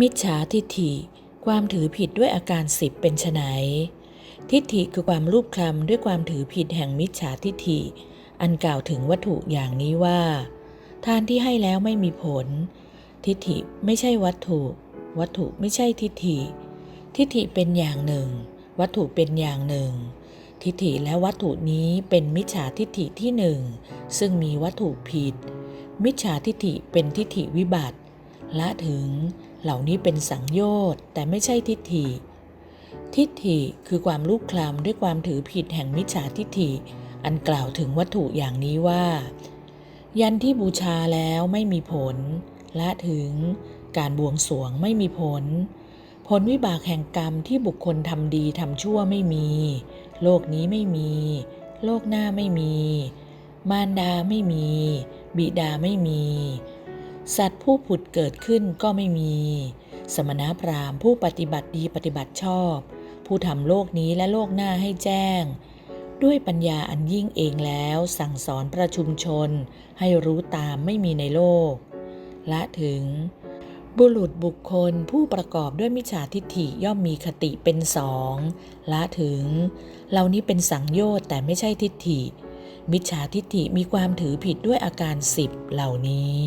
มิจฉาทิฏฐิ ความถือผิดด้วยอาการสิบเป็นไฉนทิฏฐิคือความรูปคลำด้วยความถือผิดแห่งมิจฉาทิฏฐิ อันกล่าวถึงวัตถุอย่างนี้ว่า ทานที่ให้แล้วไม่มีผล ทิฏฐิไม่ใช่วัตถุ วัตถุไม่ใช่ทิฏฐิ ทิฏฐิเป็นอย่างหนึ่ง วัตถุเป็นอย่างหนึ่ง ทิฏฐิและวัตถุนี้เป็นมิจฉาทิฏฐิที่หนึ่งซึ่งมีวัตถุผิด มิจฉาทิฏฐิเป็นทิฏฐิวิบัติ ละถึง เหล่านี้เป็นสังโยชน์แต่ไม่ใช่ทิฏฐิ ทิฏฐิคือความลูกคลำด้วยความถือผิดแห่งมิจฉาทิฏฐิ อันกล่าวถึงวัตถุอย่างนี้ว่า ยันที่บูชาแล้วไม่มีผล ละถึงการบวงสรวงไม่มีผล ผลวิบากแห่งกรรมที่บุคคลทำดีทำชั่วไม่มี โลกนี้ไม่มี โลกหน้าไม่มี มารดาไม่มี บิดาไม่มี สัตว์ผู้ผุดเกิดขึ้นก็ไม่มี สมณพราหมณ์ผู้ปฏิบัติดีปฏิบัติชอบ ผู้ทำโลกนี้และโลกหน้าให้แจ้ง ด้วยปัญญาอันยิ่งเองแล้ว สั่งสอนประชุมชน ให้รู้ตามไม่มีในโลก และถึง บุรุษบุคคลผู้ประกอบด้วยมิจฉาทิฏฐิย่อมมีคติเป็นสองละถึงเหล่านี้เป็นสังโยชน์แต่ไม่ใช่ทิฏฐิ มิจฉาทิฏฐิมีความถือผิดด้วยอาการสิบเหล่านี้